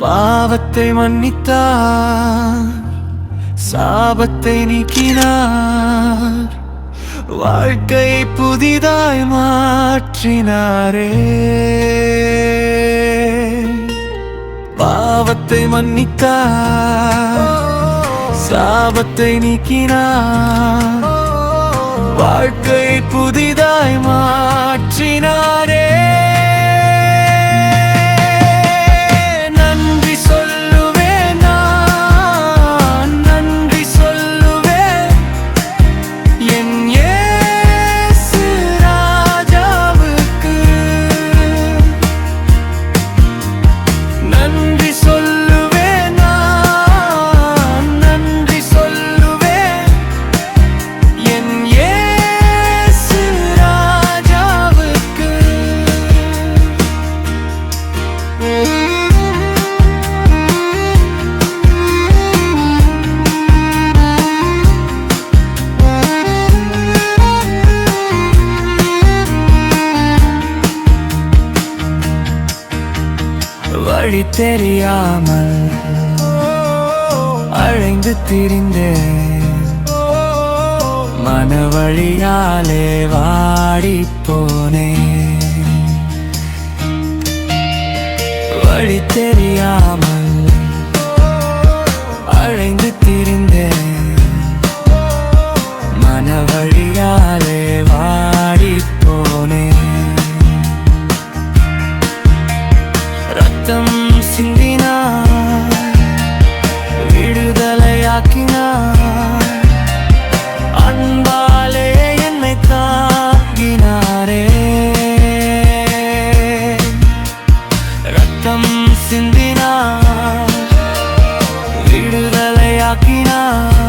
பாவத்தை மன்னித்தார் சாபத்தை நீக்கினார் வாழ்க்கை புதிதாய் மாற்றினாரே. பாவத்தை மன்னித்தார் சாபத்தை நீக்கினார் வாழ்க்கை புதிதாய் மா வழி தெரியாமல் அழைந்து திரிந்தேன். மன வழியாலே வாடி போனேன் வழி தெரியா ரத்தம் சிந்தினார் விடுதலையாக்கினார். அன்பாலே என்னை தாங்கினாரே. ரத்தம் சிந்தினார் விடுதலையாக்கினார்.